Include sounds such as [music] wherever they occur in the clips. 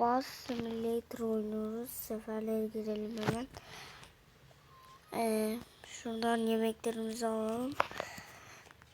Bus Simulator oynuyoruz. Seferlere girelim hemen. Ee, şuradan yemeklerimizi alalım.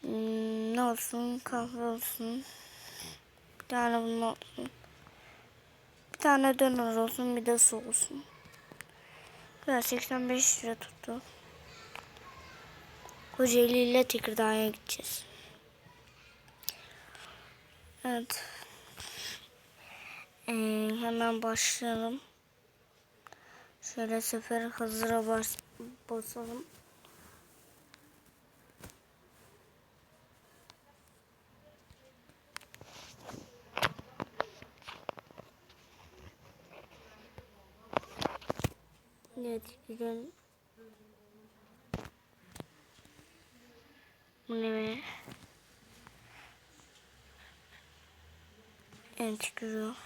Hmm, ne olsun? Kahve olsun. Bir tane bunun olsun. Bir tane döner olsun. Bir de su olsun. Güzel 85 lira tuttu. Kocaeli ile Tekirdağ'a gideceğiz. Evet. Hemen başlayalım. Şöyle sefer hazıra bas basalım. Evet gidelim. Bu ne be? Evet görüyor.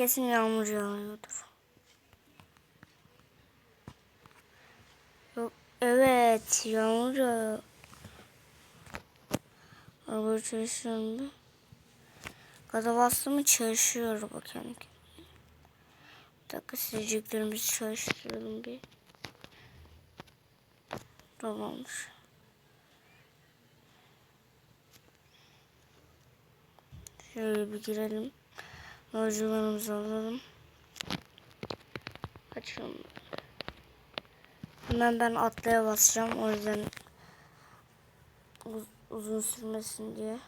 Kesin yağmur yağıyordur. Yok, evet yağmur yağıyor. Araba çalışıyor? Gaza bastı mı çalışıyor kendi kendine. Bir dakika sileceklerimizi çalıştıralım bir. Tamamdır. Şöyle bir girelim. Yolcularımızı alalım. Açalım. Hemen ben atlaya basacağım. O yüzden uz- uzun sürmesin diye.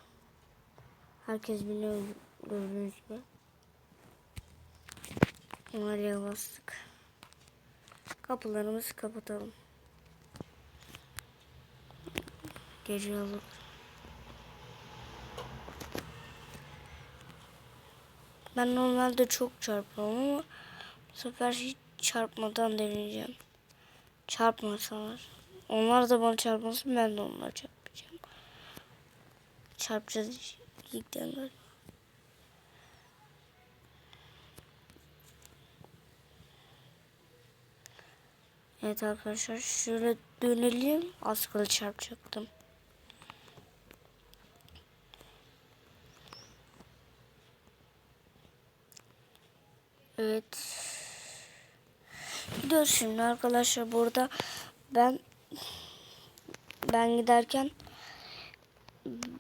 Herkes biliyor gördüğünüz gibi. Oraya bastık. Kapılarımızı kapatalım. Gece olur. Ben normalde çok çarpıyorum ama bu sefer hiç çarpmadan deneyeceğim. Çarpmasalar. Onlar da bana çarpmasın ben de onlara çarpacağım. Çarpacağız ilk denerim. Evet arkadaşlar şöyle dönelim. Az kala çarpacaktım. Evet. Gidiyoruz şimdi arkadaşlar burada ben ben giderken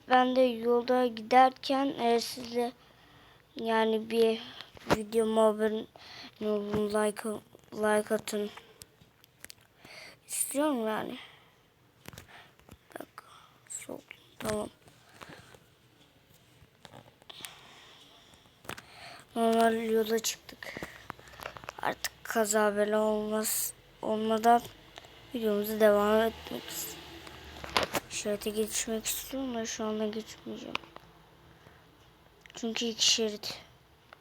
ben de yolda giderken e, sizle yani bir videoma abone olun like like atın istiyorum yani. Dakika. Sol. Tamam. Normal yola çıktık. Artık kaza bela olmaz olmadan videomuza devam etmek istiyorum. Şerite geçmek istiyorum da şu anda geçmeyeceğim. Çünkü iki şerit.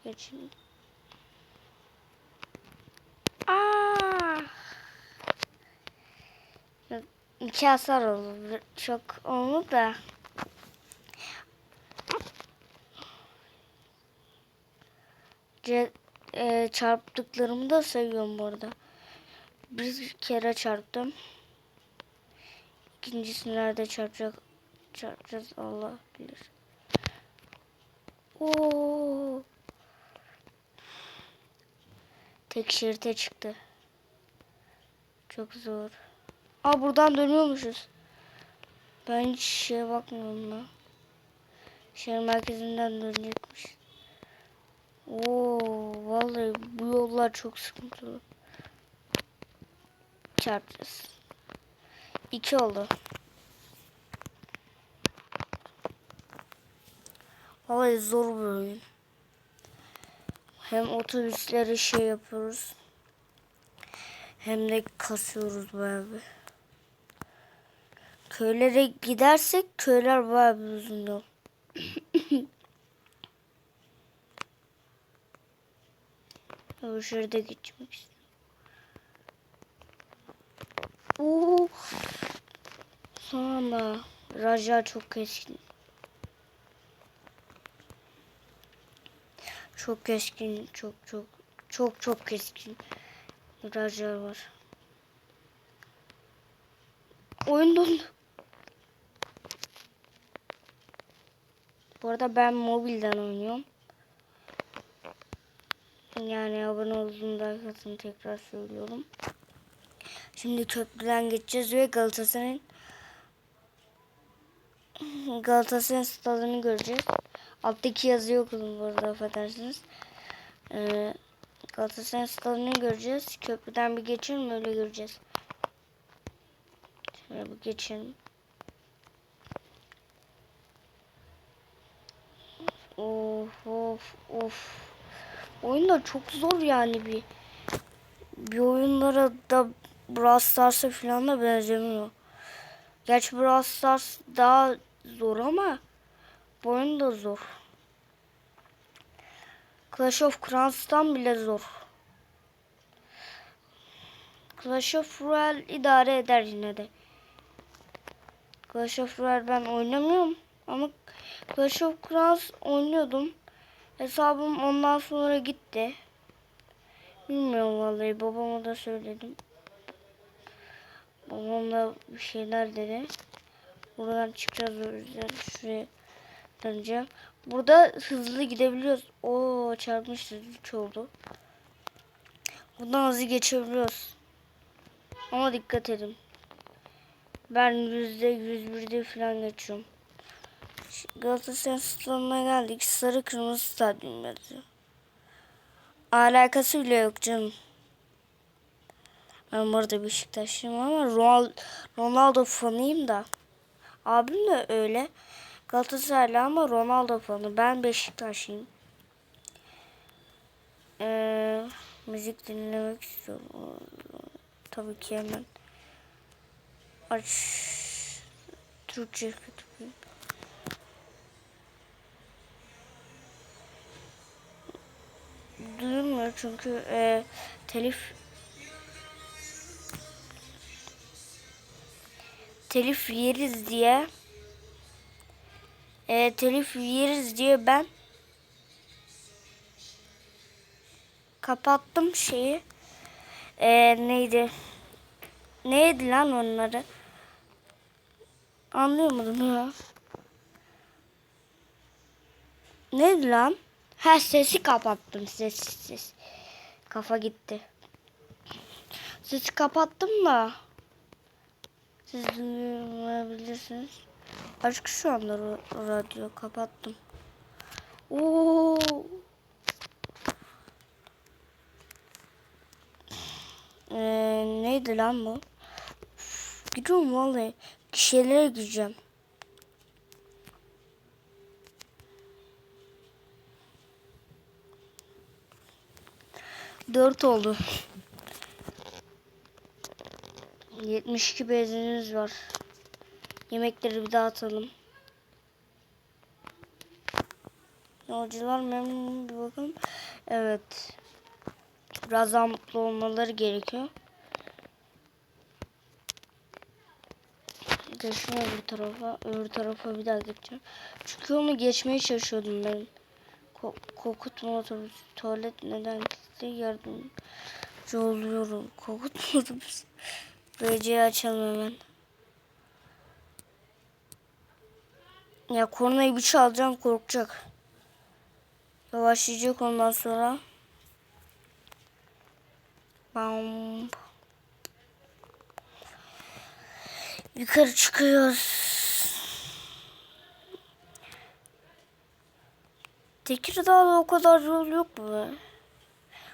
Geçin. Aa! İki hasar oldu. Çok oldu da. E, çarptıklarımı da sayıyorum bu. Bir kere çarptım. İkincisini nerede çarpacak? Çarpacağız Allah bilir. Oo. Tek şerite çıktı. Çok zor. Aa buradan dönüyormuşuz. Ben hiç şeye bakmıyorum da. Şehir merkezinden dönecekmiş. Oo, vallahi bu yollar çok sıkıntılı. Çarpacağız. İki oldu. Vallahi zor bir oyun. Hem otobüsleri şey yapıyoruz. Hem de kasıyoruz bayağı bir. Köylere gidersek köyler bayağı bir uzun yol. O şurada geçmek istiyorum. Oo. Son anda Raja çok keskin. Çok keskin, çok çok çok çok keskin. Raja var. Oyun dondu. Bu arada ben mobilden oynuyorum. Yani abone olduğunda katın tekrar söylüyorum. Şimdi köprüden geçeceğiz ve Galatasaray'ın [laughs] Galatasaray stadını göreceğiz. Alttaki yazıyı okudum bu arada affedersiniz. Ee, Galatasaray stadını göreceğiz. Köprüden bir geçelim öyle göreceğiz. Şöyle bir geçelim. Of of of. Oyun da çok zor yani bir. Bir oyunlara da Brawl Stars'a falan da benzemiyor. Gerçi Brawl Stars daha zor ama bu oyun da zor. Clash of Clans'tan bile zor. Clash of Royale idare eder yine de. Clash of Royale ben oynamıyorum ama Clash of Clans oynuyordum. Hesabım ondan sonra gitti. Bilmiyorum vallahi babama da söyledim. Babam da bir şeyler dedi. Buradan çıkacağız o yüzden şuraya döneceğim. Burada hızlı gidebiliyoruz. Oo çarpmışız 3 oldu. Buradan hızlı geçebiliyoruz. Ama dikkat edin. Ben yüzde yüz birde falan geçiyorum. Galatasaray stadına geldik. Sarı kırmızı stadyum yazıyor. Alakası bile yok canım. Ben burada Beşiktaşlıyım ama Ronaldo fanıyım da. Abim de öyle. Galatasaraylı ama Ronaldo fanı. Ben Beşiktaşlıyım. Ee, müzik dinlemek istiyorum. Tabii ki hemen. Aç. Türkçe kötü. Duyulmuyor çünkü e, telif telif yeriz diye e, telif yeriz diye ben kapattım şeyi. E, neydi? Neydi lan onları anlayamadım ya. Neydi lan ha sesi kapattım ses ses kafa gitti sesi kapattım da siz duyabilirsiniz. Açık şu anda ra- radyo kapattım. Oo. Ee, neydi lan bu? Gidiyorum vallahi. Kişilere gideceğim. Dört oldu. 72 benzinimiz var. Yemekleri bir dağıtalım. Yolcular memnun bir bakalım. Evet. Biraz daha mutlu olmaları gerekiyor. Geçtim öbür tarafa. Öbür tarafa bir daha geçeceğim. Çünkü onu geçmeye çalışıyordum ben. Ko kokutma otobüs. Tuvalet neden gitti? Yardımcı oluyorum. Kokutma otobüs. [laughs] Böyleceği açalım hemen. Ya kornayı bir çalacağım korkacak. Yavaşlayacak ondan sonra. Bam. Yukarı çıkıyoruz. Tekirdağ'da o kadar yol yok mu?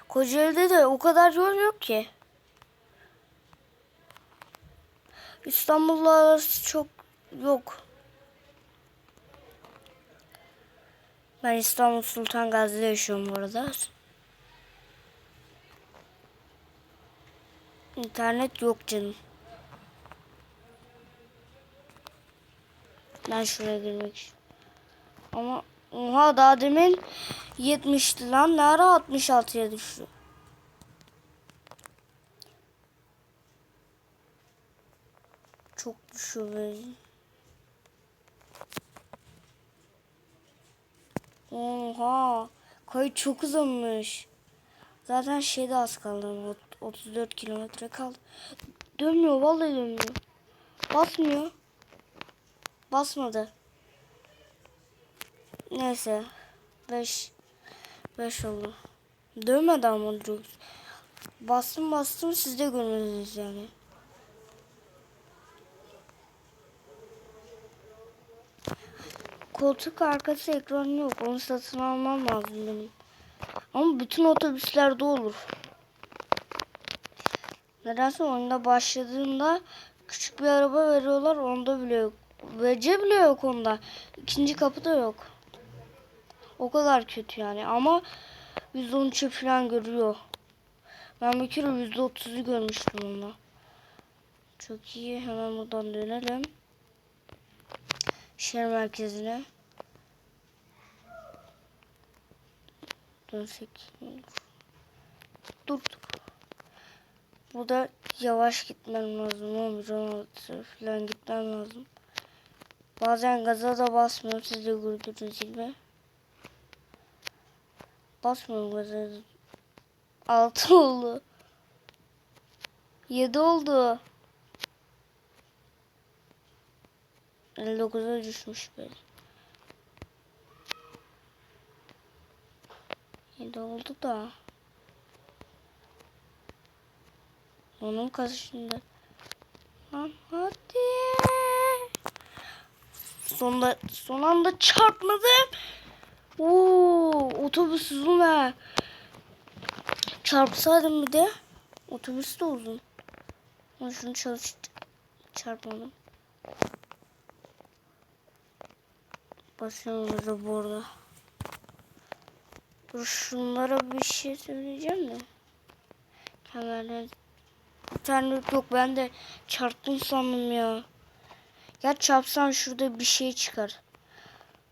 Kocaeli'de de o kadar yol yok ki. İstanbul'la arası çok yok. Ben İstanbul Sultan Gazi'de yaşıyorum bu arada. İnternet yok canım. Ben şuraya girmek istiyorum. Ama oha daha demin 70'ti lan. Ne ara 66'ya düştü. Çok düşüyor benzin. Oha. Kayıt çok uzamış. Zaten şeyde az kaldı. ot- 34 kilometre kaldı. Dönmüyor vallahi dönmüyor. Basmıyor. Basmadı. Neyse. 5 5 oldu. Dövmedi ama Drox. Bastım bastım siz de görmediniz yani. Koltuk arkası ekranı yok. Onu satın almam lazım benim. Ama bütün otobüslerde olur. Nedense oyunda başladığında küçük bir araba veriyorlar. Onda bile yok. VC bile yok onda. İkinci kapıda yok. O kadar kötü yani. Ama %13'ü falan görüyor. Ben bir kere %30'u görmüştüm onda. Çok iyi. Hemen buradan dönelim. Şehir merkezine. Dönsek. Durduk. Burada yavaş gitmem lazım. 11 16 falan gitmem lazım. Bazen gaza da basmıyorum. Siz de gördüğünüz gibi. Basmıyorum gaza. 6 oldu. 7 oldu. 59'a düşmüş böyle. 7 oldu da. Onun kaçışında. Lan hadi. Sonda, son anda çarpmadım. Oo, otobüs uzun ha. Çarpsaydım bir de. Otobüs de uzun. Ama şunu çalış çarpmadım. Basıyorum da bu arada. Dur şunlara bir şey söyleyeceğim de. Kemerler. İnternet yok ben de çarptım sandım ya. Ya çarpsan şurada bir şey çıkar.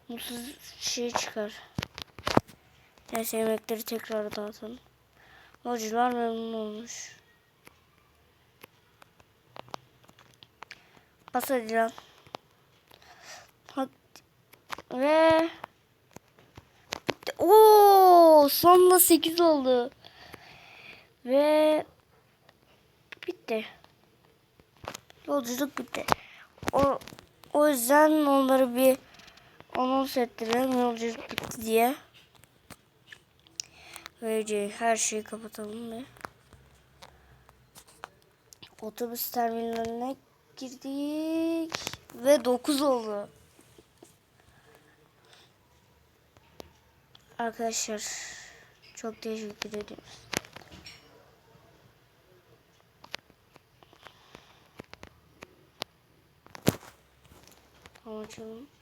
Mutsuz şey çıkar. Neyse yemekleri tekrar dağıtalım. Yolcular memnun olmuş. Bas. Hadi. Ve bitti. Oo, sonunda 8 oldu. Ve bitti. Yolculuk bitti. O, o yüzden onları bir anons ettirelim yolculuk bitti diye. Böylece her şeyi kapatalım ve otobüs terminaline girdik ve 9 oldu. Arkadaşlar çok teşekkür ediyoruz. Tamam açalım.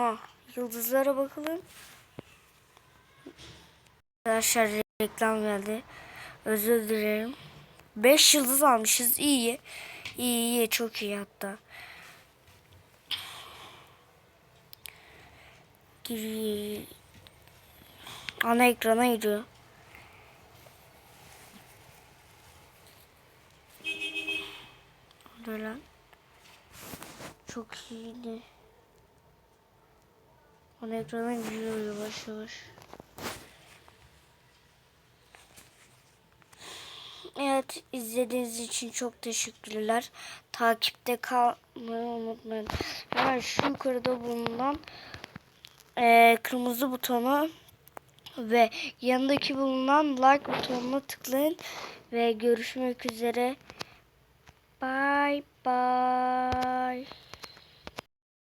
Oha. Yıldızlara bakalım. Arkadaşlar reklam geldi. Özür dilerim. 5 yıldız almışız. İyi. İyi iyi. Çok iyi hatta. Gir- Ana ekrana giriyor. Lan. Çok iyiydi. Ana ekrana giriyor yavaş yavaş. Evet izlediğiniz için çok teşekkürler. Takipte kalmayı unutmayın. Hemen şu yukarıda bulunan eee, kırmızı butonu ve yanındaki bulunan like butonuna tıklayın ve görüşmek üzere. Bye bye.